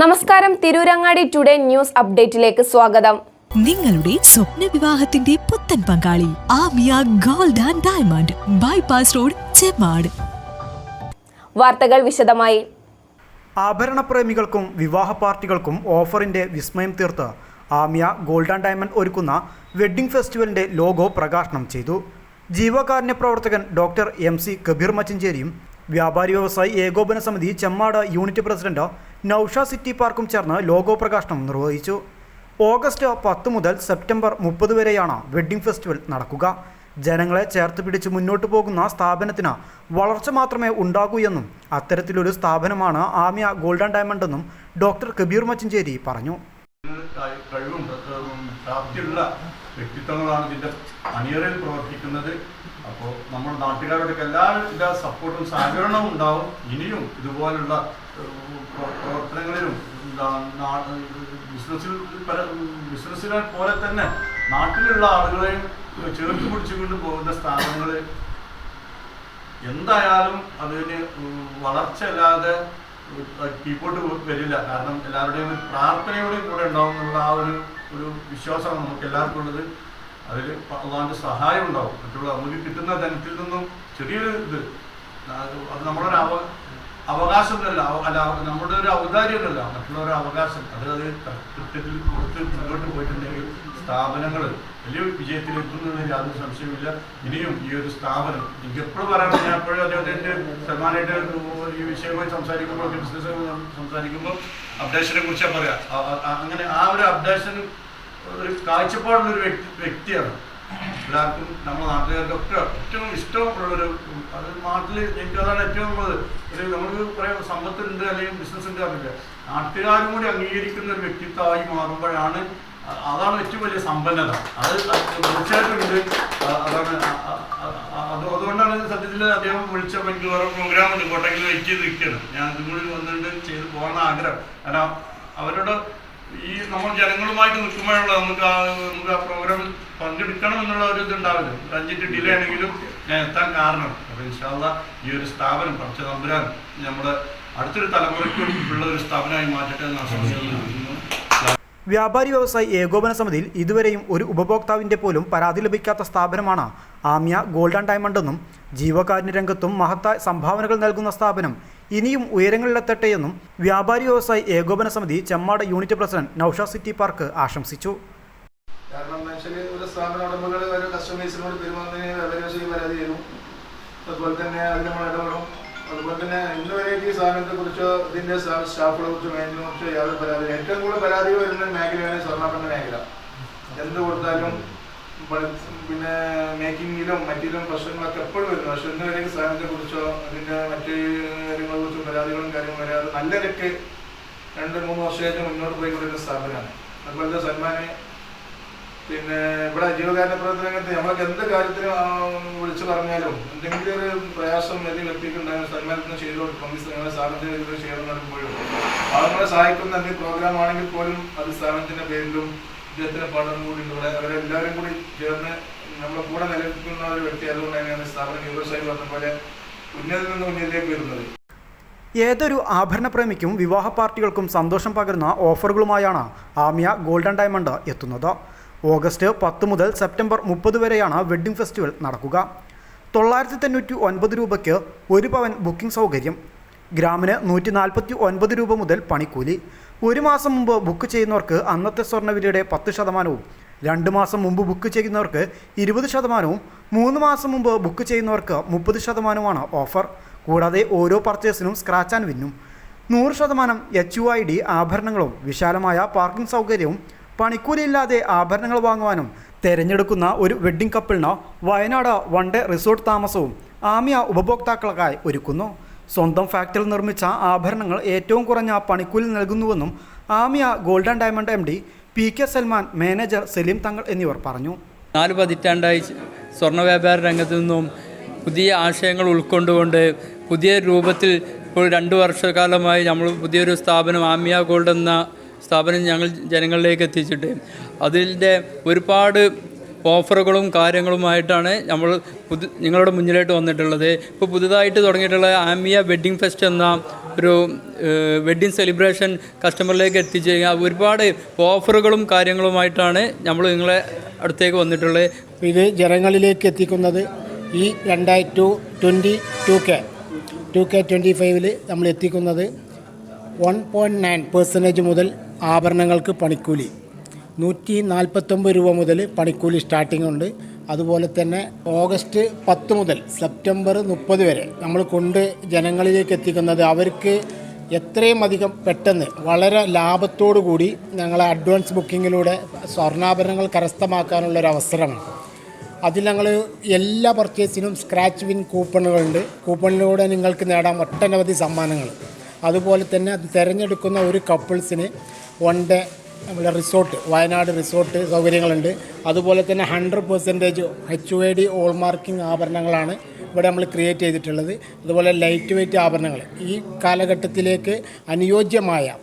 നമസ്കാരം. Tirurangadi today news അപ്ഡേറ്റിലേക്ക് സ്വാഗതം. നിങ്ങളുടെ സ്വപ്ന വിവാഹത്തിന്റെ പുത്തൻ പങ്കാളി Amiya gold and diamond bypass road Chemmad വാർത്തകൾ വിശദമായി. ആഭരണപ്രേമികൾക്കും വിവാഹ പാർട്ടികൾക്കും ഓഫറിന്റെ വിസ്മയം തീർത്ത് ആമിയ ഗോൾഡ് ആൻഡ് ഡയമണ്ട് ഒരുക്കുന്ന വെഡ്ഡിംഗ് ഫെസ്റ്റിവലിന്റെ ലോഗോ പ്രകാശനം ചെയ്തു. ജീവകാരുണ്യ പ്രവർത്തകൻ ഡോക്ടർ എം സി കബീർ മച്ചഞ്ചേരിയും വ്യാപാരി വ്യവസായി ഏകോപന സമിതി Chemmad unit president Nousha city പാർക്കും ചേർന്ന് ലോഗോ പ്രകാശനം നിർവഹിച്ചു. ഓഗസ്റ്റ് പത്ത് മുതൽ സെപ്റ്റംബർ മുപ്പത് വരെയാണ് വെഡ്ഡിംഗ് ഫെസ്റ്റിവൽ നടക്കുക. ജനങ്ങളെ ചേർത്ത് പിടിച്ച് മുന്നോട്ട് പോകുന്ന സ്ഥാപനത്തിന് വളർച്ച മാത്രമേ ഉണ്ടാകൂ എന്നും അത്തരത്തിലൊരു സ്ഥാപനമാണ് ആമിയ ഗോൾഡൻ ഡയമണ്ട് എന്നും ഡോക്ടർ കബീർ മച്ചഞ്ചേരി പറഞ്ഞു. വ്യക്തിത്വങ്ങളാണ് ഇതിന്റെ അണിയറയിൽ പ്രവർത്തിക്കുന്നത്. അപ്പോൾ നമ്മൾ നാട്ടുകാരുടെ എല്ലാവിധ സപ്പോർട്ടും സഹകരണവും ഉണ്ടാവും. ഇനിയും ഇതുപോലുള്ള പ്രവർത്തനങ്ങളിലും ബിസിനസ്സിൽ പല- ബിസിനസ്സിനെ പോലെ തന്നെ നാട്ടിലുള്ള ആളുകളെയും ചേർത്ത് പിടിച്ചുകൊണ്ട് പോകുന്ന സ്ഥാപനങ്ങൾ എന്തായാലും അതിന് വളർച്ചയല്ലാതെ കീപ്പോട്ട് വരില്ല. കാരണം എല്ലാവരുടെയും ഒരു പ്രാർത്ഥനയോടെ കൂടെ ഉണ്ടാവും എന്നുള്ള ആ ഒരു ഒരു വിശ്വാസമാണ് നമുക്ക് എല്ലാവർക്കും ഉള്ളത്. അതിൽ അള്ളാന്റെ സഹായം ഉണ്ടാവും. മറ്റുള്ള നമുക്ക് കിട്ടുന്ന ധനത്തിൽ നിന്നും ചെറിയൊരു ഇത്. അത് അത് നമ്മളൊരു അവ അവകാശമല്ല അല്ല നമ്മുടെ ഒരു ഔദാര്യമല്ല മറ്റുള്ളവരുടെ അവകാശം. അത് അത് കൃത്യത്തിൽ കൊടുത്ത് മുന്നോട്ട് പോയിട്ടുണ്ടെങ്കിൽ സ്ഥാപനങ്ങൾ വലിയ വിജയത്തിലെത്തുന്നതിന് യാതൊരു സംശയമില്ല ഇനിയും ഈ ഒരു സ്ഥാപനം എനിക്ക് എപ്പോഴും പറയാൻ ഞാൻ എപ്പോഴും അദ്ദേഹത്തിന്റെ സൽമാനായിട്ട് ഈ വിഷയമായി സംസാരിക്കുമ്പോൾ ബിസിനസ് സംസാരിക്കുമ്പോൾ അപ്ഡേഷനെ കുറിച്ചാണ് പറയാം. അങ്ങനെ ആ ഒരു അപ്ഡേഷൻ ഒരു കാഴ്ചപ്പാടുള്ള ഒരു വ്യക്തി വ്യക്തിയാണ്. എല്ലാവർക്കും നമ്മുടെ നാട്ടുകാർക്കൊക്കെ ഏറ്റവും ഇഷ്ടമുള്ളൊരു അത് നാട്ടിൽ എനിക്ക് അതാണ് ഏറ്റവും ഉള്ളത്. ഒരു നമുക്ക് കുറേ സമ്പത്തുണ്ട് അല്ലെങ്കിൽ ബിസിനസ് ഉണ്ട് അറിയില്ല നാട്ടുകാരും കൂടി അംഗീകരിക്കുന്ന ഒരു വ്യക്തിത്വമായി മാറുമ്പോഴാണ് അതാണ് ഏറ്റവും വലിയ സമ്പന്നത. അത് തീർച്ചയായിട്ടും ഉണ്ട് അതാണ് അതുകൊണ്ടാണ് സത്യത്തിൽ അദ്ദേഹം വിളിച്ചപ്പോൾ എനിക്ക് വേറെ പ്രോഗ്രാം ഉണ്ട്. കോട്ടയ്ക്ക് വെച്ച് നിൽക്കണം ഞാൻ ഇതും കൂടി വന്നിട്ട് ചെയ്ത് പോകാൻ ആഗ്രഹം കാരണം അവരോട് ഈ നമ്മൾ ജനങ്ങളുമായിട്ട് നിൽക്കുമ്പോഴുള്ള നമുക്ക് ആ നമുക്ക് ആ പ്രോഗ്രാം പങ്കെടുക്കണം എന്നുള്ള ഒരു ഇത് ഉണ്ടാവില്ല ഒരു ഡിലേ ആണെങ്കിലും ഞാൻ എത്താൻ കാരണം. അപ്പൊ ഇൻഷാല്ല ഈ ഒരു സ്ഥാപനം പഠിച്ച തമ്പുരാൻ നമ്മുടെ അടുത്തൊരു തലമുറയ്ക്കും ഉള്ള ഒരു സ്ഥാപനമായി മാറ്റട്ടെ എന്ന് ആശംസിക്കുന്നു. വ്യാപാരി വ്യവസായി ഏകോപന സമിതിയിൽ ഇതുവരെയും ഒരു ഉപഭോക്താവിന്റെ പോലും പരാതി ലഭിക്കാത്ത സ്ഥാപനമാണ് ആമ്യ ഗോൾഡ് ആൻഡ് ഡയമണ്ട് എന്നും ജീവകാരുണ്യ രംഗത്തും മഹത്തായ സംഭാവനകൾ നൽകുന്ന സ്ഥാപനം ഇനിയും ഉയരങ്ങളിലെത്തട്ടെ എന്നും വ്യാപാരി വ്യവസായി ഏകോപന സമിതി Chemmad unit president Nousha city park ആശംസിച്ചു. കാരണം ഒരു സ്ഥാപന ഉടമകൾ കസ്റ്റമേഴ്സിനോട് തന്നെ അതുപോലെ തന്നെ ഇന്ന് വരെ ഈ സാധനത്തെ കുറിച്ചോ ഇതിന്റെ സ്റ്റാ- സ്റ്റാഫുകളെ കുറിച്ചോ മേഖലയെ കുറിച്ചോ യാതൊരു പരാതി ഏറ്റവും കൂടുതൽ പരാതി വരുന്ന മേഖലയാണ് സ്വർണാഭരണ മേഖല. എന്ത് കൊടുത്താലും പിന്നെ മേക്കിങ്ങിലും മറ്റിലും പ്രശ്നങ്ങളൊക്കെ എപ്പോഴും വരുന്നു. പക്ഷെ ഇന്ന് വരെ സാധനത്തെ കുറിച്ചോ അതിന്റെ മറ്റ് കാര്യങ്ങളെ കുറിച്ചോ പരാതികളും കാര്യങ്ങളും വരാതെ നല്ല രണ്ട് മൂന്ന് വർഷമായിട്ട് മുന്നോട്ട് പോയിക്കൊണ്ടിരുന്ന സ്ഥാപനമാണ്. അതുപോലെ സൽമാനെ പിന്നെ ഇവിടെ ജീവകാരുണ്യ പ്രവർത്തന രംഗത്ത് നമ്മളൊക്കെ എന്ത് കാര്യത്തിനും വിളിച്ചു പറഞ്ഞാലും എന്തെങ്കിലും ഒരു പ്രയാസം ഏത് വ്യക്തിക്ക് ഉണ്ടായാലും സന്മാനത്തിന് ചെയ്തു കൊടുക്കും ഈ സ്ഥാപനത്തിന് ഷെയർ നൽകുമ്പോഴും ആളുകളെ സഹായിക്കുന്ന എന്തെങ്കിലും പ്രോഗ്രാം ആണെങ്കിൽ പോലും അത് സ്ഥാപനത്തിന്റെ പേരിലും ഇദ്ദേഹത്തിന്റെ പഠനം കൂടി ഇവിടെ അവരെല്ലാവരും കൂടി ചേർന്ന് നമ്മളെ കൂടെ നിലനിൽക്കുന്ന ഒരു വ്യക്തി അതുകൊണ്ട് തന്നെയാണ് സ്ഥാപനം വ്യവസായി പറഞ്ഞ പോലെ ഉന്നതിൽ നിന്ന് ഉന്നതിയിലേക്ക് വരുന്നത്. ഏതൊരു ആഭരണപ്രേമിക്കും വിവാഹ പാർട്ടികൾക്കും സന്തോഷം പകരുന്ന ഓഫറുകളുമായാണ് ആമിയ ഗോൾഡൻ ഡയമണ്ട് എത്തുന്നത്. ഓഗസ്റ്റ് പത്ത് മുതൽ സെപ്റ്റംബർ മുപ്പത് വരെയാണ് വെഡ്ഡിംഗ് ഫെസ്റ്റിവൽ നടക്കുക. തൊള്ളായിരത്തി തൊണ്ണൂറ്റി ഒൻപത് രൂപയ്ക്ക് ഒരു പവൻ ബുക്കിംഗ് സൗകര്യം. ഗ്രാമിന് നൂറ്റി നാൽപ്പത്തി ഒൻപത് രൂപ മുതൽ പണിക്കൂലി. ഒരു മാസം മുമ്പ് ബുക്ക് ചെയ്യുന്നവർക്ക് അന്നത്തെ സ്വർണവിലയുടെ പത്ത് ശതമാനവും രണ്ട് മാസം മുമ്പ് ബുക്ക് ചെയ്യുന്നവർക്ക് ഇരുപത് ശതമാനവും മൂന്ന് മാസം മുമ്പ് ബുക്ക് ചെയ്യുന്നവർക്ക് മുപ്പത് ശതമാനവുമാണ് ഓഫർ കൂടാതെ ഓരോ പർച്ചേസിനും സ്ക്രാച്ച് ആൻഡ് വിന്നും നൂറ് ശതമാനം എച്ച് യു ഐ ഡി ആഭരണങ്ങളും വിശാലമായ പാർക്കിംഗ് സൗകര്യവും പണിക്കൂലിയില്ലാതെ ആഭരണങ്ങൾ വാങ്ങുവാനും തിരഞ്ഞെടുക്കുന്ന ഒരു വെഡ്ഡിംഗ് കപ്പിളിന് വയനാട് വൺ ഡേ റിസോർട്ട് താമസവും ആമിയ ഉപഭോക്താക്കൾക്കായി ഒരുക്കുന്നു. സ്വന്തം ഫാക്ടറിയിൽ നിർമ്മിച്ച ആഭരണങ്ങൾ ഏറ്റവും കുറഞ്ഞ പണിക്കൂലി നൽകുന്നുവെന്നും Amiya golden diamond M D P K Salman manager Salim Thangal എന്നിവർ പറഞ്ഞു. നാല് പതിറ്റാണ്ടായി സ്വർണ വ്യാപാര രംഗത്ത് നിന്നും പുതിയ ആശയങ്ങൾ ഉൾക്കൊണ്ടുകൊണ്ട് പുതിയ രൂപത്തിൽ ഇപ്പോൾ രണ്ട് വർഷക്കാലമായി നമ്മൾ പുതിയൊരു സ്ഥാപനം ആമിയ ഗോൾഡ് എന്ന സ്ഥാപനം ഞങ്ങൾ ജനങ്ങളിലേക്ക് എത്തിച്ചിട്ട് അതിന്റെ ഒരുപാട് ഓഫറുകളും കാര്യങ്ങളുമായിട്ടാണ് നമ്മൾ പുതു നിങ്ങളുടെ മുന്നിലായിട്ട് വന്നിട്ടുള്ളത്. ഇപ്പോൾ പുതുതായിട്ട് തുടങ്ങിയിട്ടുള്ള ആമിയ വെഡ്ഡിംഗ് ഫെസ്റ്റ് എന്ന ഒരു വെഡ്ഡിംഗ് സെലിബ്രേഷൻ കസ്റ്റമറിലേക്ക് എത്തിച്ചു കഴിഞ്ഞാൽ ഒരുപാട് ഓഫറുകളും കാര്യങ്ങളുമായിട്ടാണ് നമ്മൾ നിങ്ങളെ അടുത്തേക്ക് വന്നിട്ടുള്ളത്. ഇത് ജനങ്ങളിലേക്ക് എത്തിക്കുന്നത് ഈ രണ്ടായിരത്തി twenty two K two K twenty ഫൈവിൽ നമ്മൾ എത്തിക്കുന്നത്. വൺ പോയിന്റ് നയൻ പെർസെന്റേജ് മുതൽ ആഭരണങ്ങൾക്ക് പണിക്കൂലി. നൂറ്റി നാൽപ്പത്തൊമ്പത് രൂപ മുതൽ പണിക്കൂലി സ്റ്റാർട്ടിംഗ് ഉണ്ട്. അതുപോലെ തന്നെ ഓഗസ്റ്റ് പത്ത് മുതൽ സെപ്റ്റംബർ മുപ്പത് വരെ നമ്മൾ കൊണ്ട് ജനങ്ങളിലേക്ക് എത്തിക്കുന്നത് അവർക്ക് എത്രയും അധികം പെട്ടെന്ന് വളരെ ലാഭത്തോടു കൂടി ഞങ്ങൾ അഡ്വാൻസ് ബുക്കിങ്ങിലൂടെ സ്വർണാഭരണങ്ങൾ കരസ്ഥമാക്കാനുള്ള ഒരു അവസരമാണ്. അതിൽ ഞങ്ങൾ എല്ലാ പർച്ചേസിനും സ്ക്രാച്ച് വിൻ കൂപ്പണുകളുണ്ട് കൂപ്പണിലൂടെ നിങ്ങൾക്ക് നേടാം ഒട്ടനവധി സമ്മാനങ്ങൾ. അതുപോലെ തന്നെ തിരഞ്ഞെടുക്കുന്ന ഒരു കപ്പിൾസിന് വൺ ഡേ നമ്മുടെ റിസോർട്ട് വയനാട് റിസോർട്ട് സൗകര്യങ്ങളുണ്ട്. അതുപോലെ തന്നെ hundred percentage H I D hallmarking ആഭരണങ്ങളാണ് ഇവിടെ നമ്മൾ ക്രിയേറ്റ് ചെയ്തിട്ടുള്ളത്. അതുപോലെ ലൈറ്റ് വെയ്റ്റ് ആഭരണങ്ങൾ. ഈ കാലഘട്ടത്തിലേക്ക് അനുയോജ്യമായ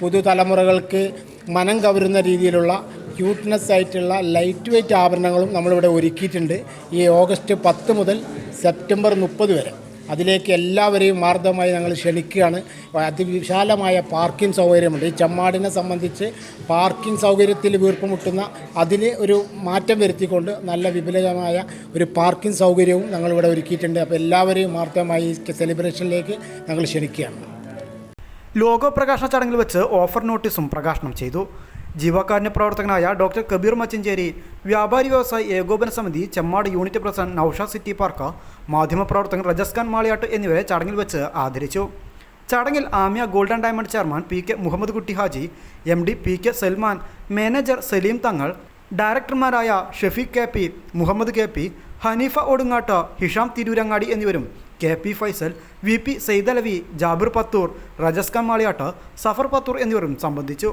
പുതുതലമുറകൾക്ക് മനം കവരുന്ന രീതിയിലുള്ള ക്യൂട്ട്നെസ് ആയിട്ടുള്ള ലൈറ്റ് വെയ്റ്റ് ആഭരണങ്ങളും നമ്മളിവിടെ ഒരുക്കിയിട്ടുണ്ട്. ഈ ഓഗസ്റ്റ് പത്ത് മുതൽ സെപ്റ്റംബർ മുപ്പത് വരെ. അതിലേക്ക് എല്ലാവരെയും മാർദ്ദമായി ഞങ്ങൾ ക്ഷണിക്കുകയാണ്. അതിവിശാലമായ പാർക്കിംഗ് സൗകര്യമുണ്ട്. ഈ ചമ്മാടിനെ സംബന്ധിച്ച് പാർക്കിംഗ് സൗകര്യത്തിൽ വീർപ്പുമുട്ടുന്ന അതിന് ഒരു മാറ്റം വരുത്തിക്കൊണ്ട് നല്ല വിപുലമായ ഒരു പാർക്കിംഗ് സൗകര്യവും ഞങ്ങൾ ഇവിടെ ഒരുക്കിയിട്ടുണ്ട്. അപ്പോൾ എല്ലാവരെയും മാർദ്ദമായി ഈ സെലിബ്രേഷനിലേക്ക് ഞങ്ങൾ ക്ഷണിക്കുകയാണ്. ലോഗോ പ്രകാശന ചടങ്ങിൽ വെച്ച് ഓഫർ നോട്ടീസും പ്രകാശനം ചെയ്തു. ജീവകാരുണ്യ പ്രവർത്തകനായ ഡോക്ടർ കബീർ മച്ചഞ്ചേരി വ്യാപാരി വ്യവസായി ഏകോപന സമിതി Chemmad unit president Nausha city park മാധ്യമപ്രവർത്തകൻ പ്രവർത്തകൻ ഖാൻ മാളിയാട്ട് എന്നിവരെ ചടങ്ങിൽ വെച്ച് ആദരിച്ചു. ചടങ്ങിൽ Amiya golden diamond chairman P K Muhammad Kutty Haji M D P K Salman manager Salim Thangal ഡയറക്ടർമാരായ Shefeeq K P Muhammad K P Hanifa Odungattu Hisham Tirurangadi എന്നിവരും K P Faisal V P Saidalavi Jabir Pathur Khan Maliyatt Safar Pathur എന്നിവരും സംബന്ധിച്ചു.